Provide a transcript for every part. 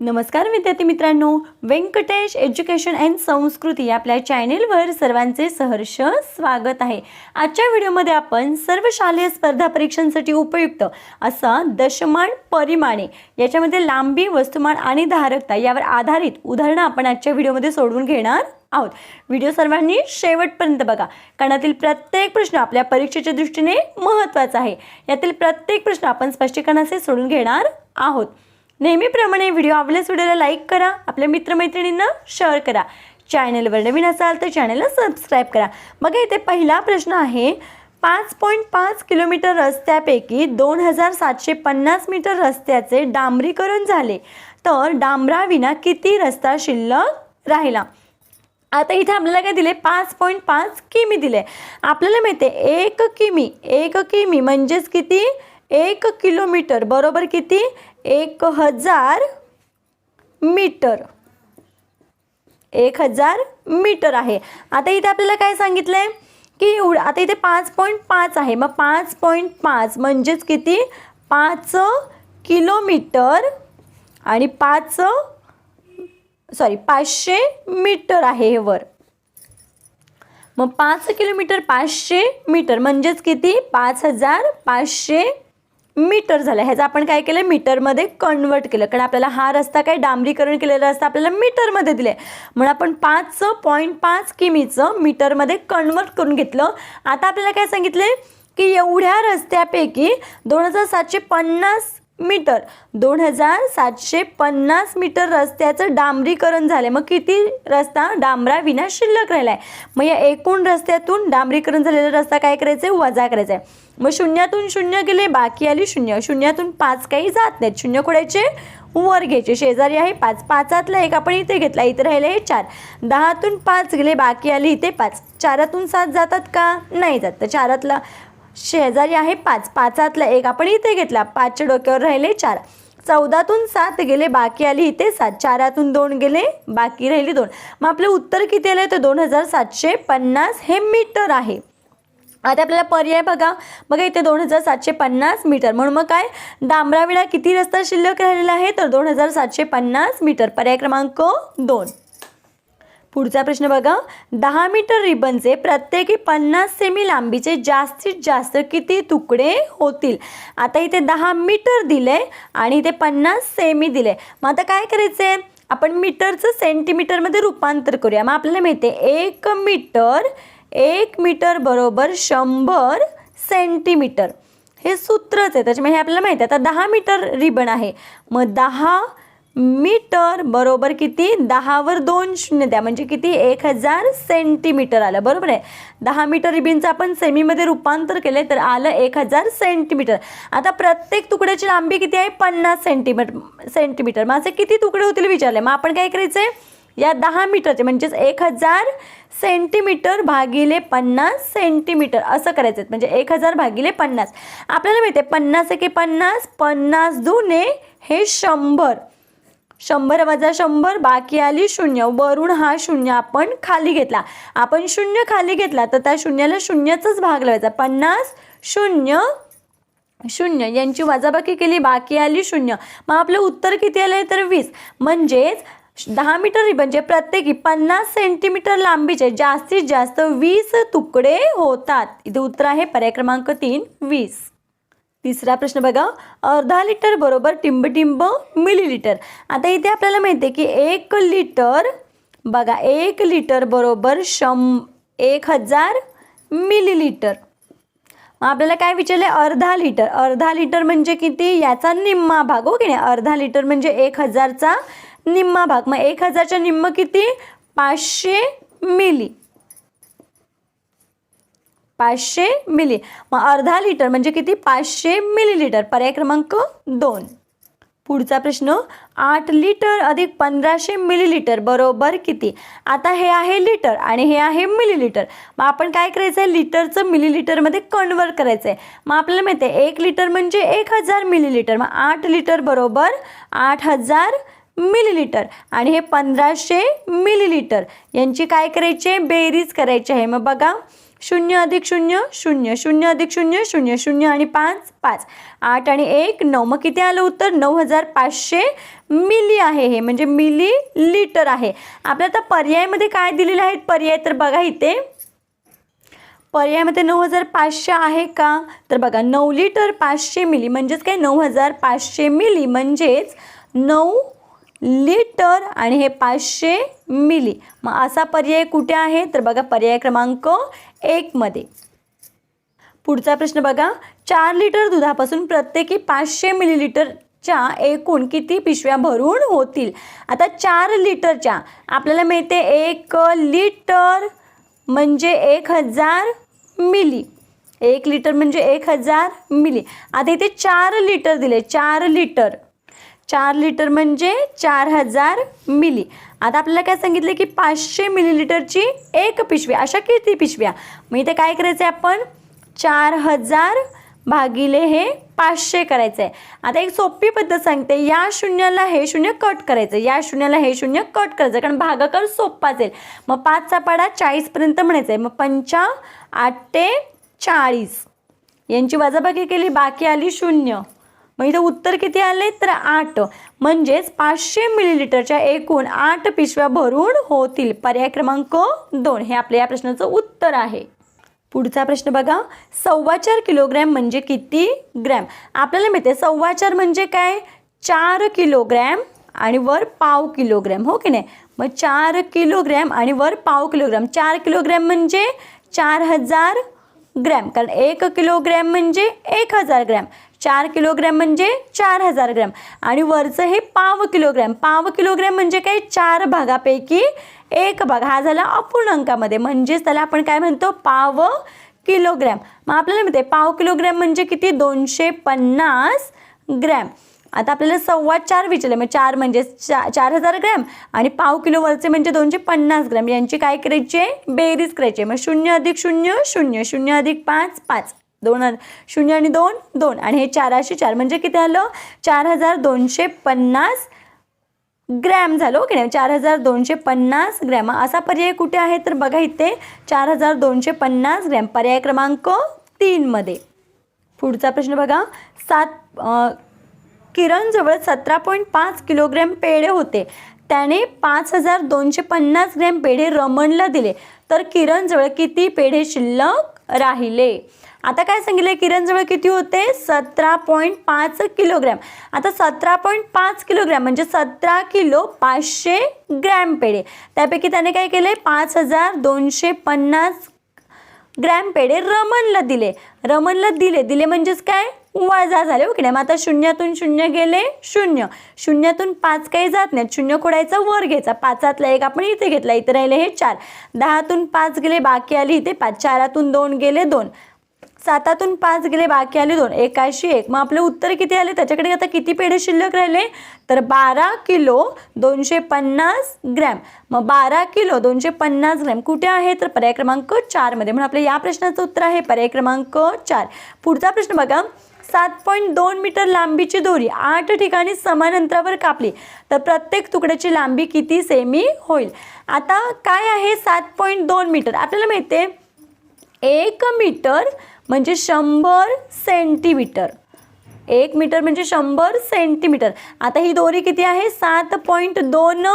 नमस्कार विद्यार्थी मित्रांनो. व्यंकटेश एज्युकेशन अँड संस्कृती या आपल्या चॅनेलवर सर्वांचे सहर्ष स्वागत आहे. आजच्या व्हिडिओमध्ये आपण सर्व शालेय स्पर्धा परीक्षांसाठी उपयुक्त असा दशमान परिमाणे याच्यामध्ये लांबी वस्तुमान आणि धारकता यावर आधारित उदाहरणं आपण आजच्या व्हिडिओमध्ये सोडवून घेणार आहोत. व्हिडिओ सर्वांनी शेवटपर्यंत बघा. कारण प्रत्येक प्रश्न आपल्या परीक्षेच्या दृष्टीने महत्त्वाचा आहे. यातील प्रत्येक प्रश्न आपण स्पष्टीकरणाचे सोडून घेणार आहोत. नेहमीप्रमाणे व्हिडिओ आवडल्यास व्हिडिओला लाईक करा आपल्या मित्रमैत्रिणींना शेअर करा. चॅनलवर नवीन असाल तर चॅनलला सबस्क्राईब करा. बघा इथे पहिला प्रश्न आहे पाच पॉईंट पाच किलोमीटर रस्त्यापैकी दोन हजार सातशे पन्नास मीटर रस्त्याचे डांबरीकरण झाले. तर डांबराविना किती रस्ता शिल्लक राहिला? आता इथे आपल्याला काय दिले? पाच पॉईंट पाच किमी दिले. आपल्याला माहिती आहे एक किमी एक किमी म्हणजेच किती? एक किलोमीटर. बरोबर किती? एक हजार मीटर. एक हजार मीटर आहे. आता इथे आपल्याला काय सांगितलं आहे की एवढं आता इथे पाच पॉईंट पाच आहे. मग पाच पॉईंट पाच म्हणजेच किती? पाच किलोमीटर आणि पाच सॉरी पाचशे मीटर आहे हे वर. मग पाच किलोमीटर पाचशे मीटर म्हणजेच किती? पाच हजार पाचशे मीटर झालं. ह्याचं आपण काय केलं? मीटरमध्ये कन्वर्ट केलं. कारण आपल्याला हा रस्ता काय डांबरीकरण केलेला रस्ता आपल्याला मीटरमध्ये दिले म्हणून आपण पाच पॉईंट पाच किमीचं मीटरमध्ये कन्वर्ट करून घेतलं. आता आपल्याला काय सांगितलं की एवढ्या रस्त्यापैकी दोन हजार सातशे पन्नास मीटर. दोन हजार सातशे पन्नास मीटर रस्त्याचं डांबरीकरण झालं मग किती रस्ता डांबराविना शिल्लक राहिला आहे मग या एकूण रस्त्यातून डांबरीकरण झालेला रस्ता काय करायचं आहे वजा करायचा आहे मग शून्यातून शून्य गेले बाकी आली शून्य. शून्यातून पाच काही जात नाहीत. शून्य खोड्याचे वर घ्यायचे. शेजारी आहे पाच. पाचातला एक आपण इथे घेतला इथे राहिले हे चार. दहातून पाच गेले बाकी आली इथे पाच. चारातून सात जातात का? नाही जात. तर चारातला शेजारी आहे पाच. पाचातला एक. आपण इथे घेतला. पाचच्या डोक्यावर राहिले चार. चौदातून सात गेले बाकी आली इथे सात. चारातून दोन गेले बाकी राहिली दोन. मग आपलं उत्तर किती आलं तर दोन हजार सातशे पन्नास हे मीटर आहे. आता आपल्याला पर्याय बघा. बघा इथे दोन हजार सातशे पन्नास मीटर. म्हणून मग काय? डांबराविडा किती रस्ता शिल्लक राहिलेला आहे? तर दोन हजार सातशे पन्नास मीटर. पर्याय क्रमांक दोन. पुढचा प्रश्न बघा. दहा मीटर रिबनचे प्रत्येकी पन्नास सेमी लांबीचे जास्तीत जास्त किती तुकडे होतील? आता इथे दहा मीटर दिले आणि इथे पन्नास सेमी दिले. मग आता काय करायचं आहे आपण मीटरचं सेंटीमीटरमध्ये रूपांतर करूया. मग आपल्याला माहिती आहे एक मीटर एक मीटर बरोबर शंभर सेंटीमीटर हे सूत्रच आहे. त्याच्यामुळे हे आपल्याला माहिती आहे आता दहा मीटर रिबन आहे. मग दहा मीटर बरोबर किती? दहावर दोन शून्य द्या. म्हणजे किती? एक हजार सेंटीमीटर आलं. बरोबर आहे? दहा मीटर रिबिनचं आपण सेमीमध्ये रूपांतर केले तर आलं एक हजार सेंटीमीटर आता प्रत्येक तुकड्याची लांबी किती आहे? पन्नास सेंटीमीटर सेंटीमीटर माझे किती तुकडे होतील विचारले. मग आपण काय करायचं आहे या दहा मीटरचे म्हणजेच एक हजार सेंटीमीटर भागिले पन्नास सेंटीमीटर असं करायचं आहे म्हणजे एक हजार भागिले पन्नास. आपल्याला माहिती आहे पन्नास एके पन्नास पन्नास दुने हे शंभर. शंभर वजा शंभर बाकी आली शून्य. वरून हा शून्य आपण खाली घेतला. आपण शून्य खाली घेतला तर त्या शून्याला शून्याचाच भाग लावायचा. पन्नास शून्य शून्य. यांची वजाबाकी केली बाकी आली शून्य. मग आपलं उत्तर किती आलं आहे तर वीस. म्हणजेच दहा मीटर रिबनचे म्हणजे प्रत्येकी पन्नास सेंटीमीटर लांबीचे जास्तीत जास्त वीस तुकडे होतात. इथे उत्तर आहे पर्याय क्रमांक तीन वीस. तिसरा प्रश्न बघा. अर्धा लिटर बरोबर टिंबटिंब मिलीलिटर. आता इथे आपल्याला माहिती आहे की एक लिटर बघा एक लिटर बरोबर शं एक हजार मिलीलिटर. मग आपल्याला काय विचारलं अर्धा लिटर. अर्धा लिटर म्हणजे किती? याचा निम्मा भाग. हो की नाही? अर्धा लिटर म्हणजे एक हजारचा निम्मा भाग. मग एक हजारच्या निम्म किती? पाचशे मिली. पाचशे मिली मग अर्धा लिटर म्हणजे किती? पाचशे मिलीलिटर. पर्याय क्रमांक दोन. पुढचा प्रश्न आठ लिटर अधिक पंधराशे मिलीलिटर बरोबर किती? आता हे आहे लिटर आणि हे आहे मिलीलिटर. मग आपण काय करायचं आहे लिटरचं मिलीलिटरमध्ये कन्वर्ट करायचं आहे मग आपल्याला माहिती आहे एक लिटर म्हणजे एक हजार मिलीलिटर. मग आठ लिटर बरोबर आठ हजार मिलीलिटर. आणि हे पंधराशे मिलीलिटर. यांची काय करायची आहे? बेरीज करायची आहे. मग बघा शून्य अधिक शून्य शून्य शून्य अधिक शून्य शून्य शून्य आणि पाच पाच. आठ आणि एक नऊ. मग किती आलं उत्तर? नऊ हजार पाचशे मिली आहे हे म्हणजे मिली लिटर आहे. आपल्या आता पर्यायमध्ये काय दिलेले आहेत पर्याय तर बघा इथे. पर्यायामध्ये नऊ हजार पाचशे आहे का? तर बघा नऊ लिटर पाचशे मिली म्हणजेच काय? नऊ हजार पाचशे मिली म्हणजेच नऊ लिटर आणि हे पाचशे मिली. मग असा पर्याय कुठे आहे? तर बघा पर्याय क्रमांक एकमध्ये पुढचा प्रश्न बघा. चार लिटर दुधापासून प्रत्येकी पाचशे मिलीलिटरच्या एकूण किती पिशव्या भरून होतील? आता चार लिटरच्या. आपल्याला मिळते एक लिटर म्हणजे एक हजार मिली. एक लिटर म्हणजे एक हजार मिली. आता इथे चार लिटर दिले. चार लिटर. चार लिटर म्हणजे चार हजार मिली. आता आपल्याला काय सांगितलं की पाचशे मिलीलिटरची एक पिशवी अशा किती पिशव्या? मग इथे काय करायचं आहे आपण? चार हजार भागिले हे पाचशे करायचं आहे आता एक सोपी पद्धत सांगते या शून्याला हे शून्य कट करायचं या शून्याला हे शून्य कट करायचं कारण भागाकार सोप्पा असेल. मग पाचचा पाडा चाळीसपर्यंत म्हणायचं आहे मग पंचा आठे चाळीस. यांची वजाबाकी केली बाकी आली शून्य. मग इथं उत्तर किती आले तर आठ. म्हणजेच पाचशे मिलीलिटरच्या एकूण आठ पिशव्या भरून होतील. पर्याय क्रमांक दोन. हे आपल्या या प्रश्नाचं उत्तर आहे. पुढचा प्रश्न बघा. सव्वा चार किलोग्रॅम म्हणजे किती ग्रॅम? आपल्याला माहिती आहे सव्वा चार म्हणजे काय? चार किलोग्रॅम आणि वर पाव किलोग्रॅम. हो की नाही? मग चार किलोग्रॅम आणि वर पाव किलोग्रॅम. चार किलोग्रॅम म्हणजे चार हजार ग्रॅम. कारण एक किलोग्रॅम म्हणजे एक हजार ग्रॅम. चार किलोग्रॅम म्हणजे चार हजार ग्रॅम. आणि वरचं हे पाव किलोग्रॅम. पाव किलोग्रॅम म्हणजे काय? चार भागापैकी एक भाग. हा झाला अपूर्णांकामध्ये. म्हणजेच त्याला आपण काय म्हणतो? पाव किलोग्रॅम. मग आपल्याला माहिती आहे पाव किलोग्रॅम म्हणजे किती? दोनशे पन्नास ग्रॅम. आता आपल्याला सव्वा चार विचारले. मग चार म्हणजे चा चार हजार ग्रॅम. आणि पाव किलोवरचे म्हणजे दोनशे पन्नास ग्रॅम. यांची काय करायची आहे? बेरीज करायची आहे. मग शून्य अधिक शून्य शून्य. शून्य अधिक पाच पाच. दोन शून्य आणि दोन दोन. आणि हे चाराशे चार. म्हणजे किती आलं? चार हजार दोनशे पन्नास ग्रॅम झालं हो की नाही? चार हजार दोनशे पन्नास ग्रॅम. असा पर्याय कुठे आहे? तर बघा इथे चार हजार दोनशे पन्नास ग्रॅम. पर्याय क्रमांक तीनमध्ये पुढचा प्रश्न बघा. सात किरणजवळ सतरा पॉईंट पाच किलोग्रॅम पेढे होते. त्याने पाच हजार दोनशे पन्नास ग्रॅम पेढे रमणला दिले. तर किरणजवळ किती पेढे शिल्लक राहिले? आता काय सांगितलं किरणजवळ किती होते? सतरा पॉईंट पाच किलोग्रॅम. आता सतरा पॉईंट पाच किलोग्रॅम म्हणजे सतरा किलो पाचशे ग्रॅम पेढे. त्यापैकी त्याने काय केले? पाच हजार दोनशे पन्नास ग्रॅम पेढे रमनला दिले. रमणला दिले. दिले म्हणजेच काय? वजा झाले. ओके की नाही मग आता शून्यातून शून्य गेले शून्य. शून्यातून पाच काही जात नाहीत. शून्य खोडायचा वर घ्यायचा. पाचातला एक आपण इथे घेतला इथे राहिले हे चार. दहातून पाच गेले बाकी आली इथे पाच. चारातून दोन गेले दोन. सातातून पाच गेले बाकी आले दोन. एकाशी एक. मग आपले उत्तर किती आले? त्याच्याकडे आता किती पेढे शिल्लक राहिले? तर बारा किलो दोनशे पन्नास ग्रॅम. मग बारा किलो दोनशे पन्नास ग्रॅम. कुठे आहे? तर पर्याय क्रमांक चारमध्ये म्हणून आपल्या या प्रश्नाचं उत्तर आहे पर्याय क्रमांक चार. पुढचा प्रश्न बघा. सात पॉईंट दोन मीटर लांबीची दोरी आठ ठिकाणी समान अंतरावर कापली. तर प्रत्येक तुकड्याची लांबी किती सेमी होईल? आता काय आहे सात पॉईंट दोन मीटर? आपल्याला माहिती आहे एक मीटर म्हणजे शंभर सेंटीमीटर. एक मीटर म्हणजे शंभर सेंटीमीटर. आता ही दोरी किती आहे? सात पॉईंट दोन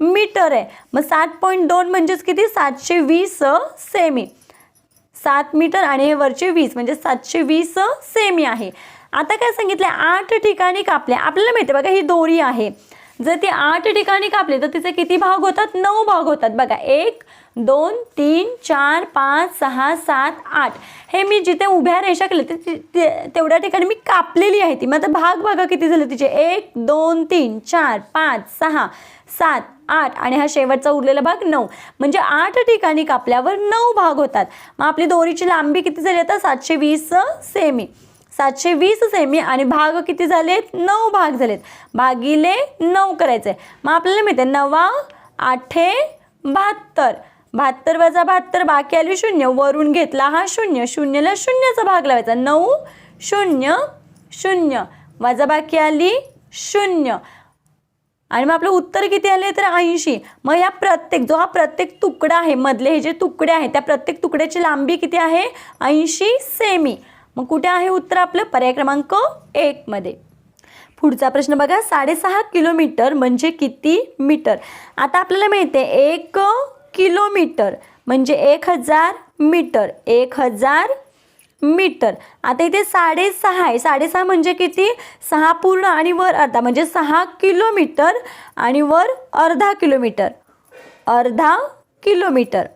मीटर आहे. मग सात पॉईंट दोन म्हणजेच किती? सातशे वीस सेमी. सात मीटर आणि हे वरचे वीस म्हणजे सातशे वीस सेमी आहे. आता काय सांगितलं आठ ठिकाणी कापल्या आपल्याला माहिती आहे बघा ही दोरी आहे. जर ती आठ ठिकाणी कापली तर तिचे किती भाग होतात? नऊ भाग होतात. बघा एक दोन तीन चार पाच सहा सात आठ. हे मी जिथे उभ्या रेषा केल्या ते- तेवढ्या ठिकाणी मी कापलेली आहे ती. मग आता भाग बघा किती झाले तिचे. एक दोन तीन चार पाच सहा सात आठ. आणि हा शेवटचा उरलेला भाग नऊ. म्हणजे आठ ठिकाणी कापल्यावर नऊ भाग होतात. मग आपली दोरीची लांबी किती झाली आता? सातशे वीस सेमी. सातशे वीस सेमी आणि भाग किती झालेत? नऊ भाग झालेत. भागिले नऊ करायचे मग आपल्याला माहिती आहे नवा आठे बहात्तर. बहात्तर वजा बहात्तर बाकी आली शून्य. वरून घेतला हा शून्य. शून्यला शून्याचा भाग लावायचा. नऊ शून्य शून्य. वजा बाकी आली शून्य. आणि मग आपलं उत्तर किती आले तर ऐंशी. मग या प्रत्येक जो हा प्रत्येक तुकडा आहे मधले हे जे तुकडे आहेत त्या प्रत्येक तुकड्याची लांबी किती आहे? ऐंशी सेमी. मग कुठे आहे उत्तर आपलं? पर्याय क्रमांक एकमध्ये पुढचा प्रश्न बघा. साडेसहा किलोमीटर म्हणजे किती मीटर? आता आपल्याला मिळते एक किलोमीटर म्हणजे एक हजार मीटर एक हजार मीटर. आता इथे साडेसहा आहे. साडेसहा म्हणजे किती? सहा पूर्ण आणि वर अर्धा म्हणजे सहा किलोमीटर आणि वर अर्धा किलोमीटर. अर्धा किलोमीटर.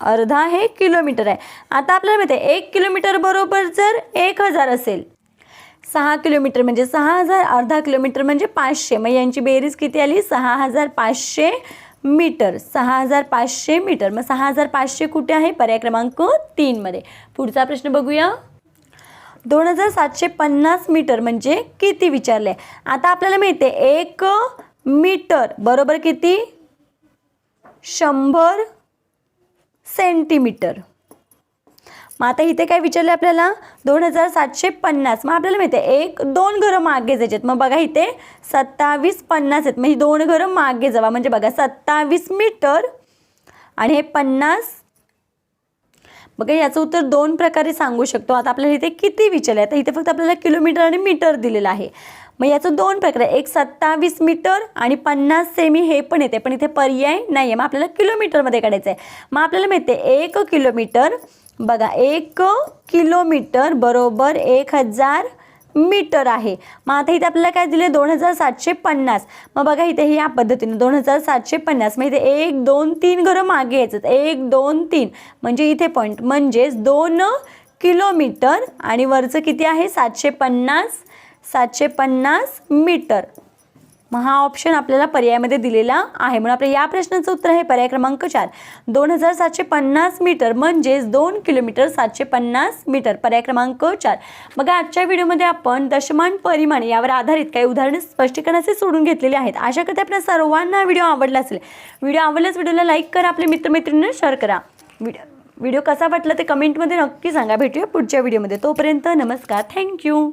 अर्धा हे किलोमीटर आहे. आता आपल्याला माहिती आहे एक किलोमीटर बरोबर जर एक हजार असेल सहा किलोमीटर म्हणजे सहा हजार अर्धा किलोमीटर म्हणजे पाचशे. मग यांची बेरीज किती आली? सहा हजार पाचशे मीटर सहा हजार पाचशे मीटर. मग सहा हजार पाचशे कुठे आहे? पर्याय क्रमांक तीनमध्ये पुढचा प्रश्न बघूया. दोन हजार सातशे पन्नास मीटर म्हणजे किती विचारले? आता आपल्याला मिळते एक मीटर. बरोबर किती? शंभर सेंटीमीटर. मग आता इथे काय विचारलं आपल्याला? दोन हजार सातशे पन्नास. मग आपल्याला माहिती आहे एक दोन घरं मागे जायचे मग बघा इथे सत्तावीस पन्नास आहेत. मग ही दोन घरं मागे जावा. म्हणजे बघा सत्तावीस मीटर आणि हे पन्नास. बघा याचं उत्तर दोन प्रकारे सांगू शकतो. आता आपल्याला इथे किती विचारलं? आहे तर इथे फक्त आपल्याला किलोमीटर आणि मीटर दिलेलं आहे. मग याचं दोन प्रकार आहे एक सत्तावीस मीटर आणि पन्नास सेमी हे पण येते. पण इथे पर्याय नाही आहे मग आपल्याला किलोमीटरमध्ये काढायचं आहे मग आपल्याला माहिती आहे एक किलोमीटर बघा एक किलोमीटर बरोबर एक हजार मीटर आहे. मग आता इथे आपल्याला काय दिले? दोन हजार सातशे पन्नास. मग बघा इथे हे या पद्धतीने दोन हजार सातशे पन्नास. मग इथे एक दोन तीन घरं मागे यायचं एक दोन तीन. म्हणजे इथे पॉईंट म्हणजेच दोन किलोमीटर आणि वरचं किती आहे? सातशे पन्नास. सातशे पन्नास मीटर. मग हा ऑप्शन आपल्याला पर्यायामध्ये दिलेला आहे. म्हणून आपल्या या प्रश्नाचं उत्तर आहे पर्याय क्रमांक चार. दोन हजार सातशे पन्नास मीटर म्हणजेच दोन किलोमीटर सातशे पन्नास मीटर. पर्याय क्रमांक चार. बघा आजच्या व्हिडिओमध्ये आपण दशमान परिमाण यावर आधारित काही उदाहरणे स्पष्टीकरणाचे सोडून घेतलेली आहेत. अशा करते आपल्या सर्वांना व्हिडिओ आवडला असेल. व्हिडिओ आवडल्यास व्हिडिओला लाईक करा आपल्या मित्रमैत्रिणींना शेअर करा. व्हिडिओ व्हिडिओ कसा वाटला ते कमेंटमध्ये नक्की सांगा. भेटूया पुढच्या व्हिडिओमध्ये. तोपर्यंत नमस्कार. थँक्यू.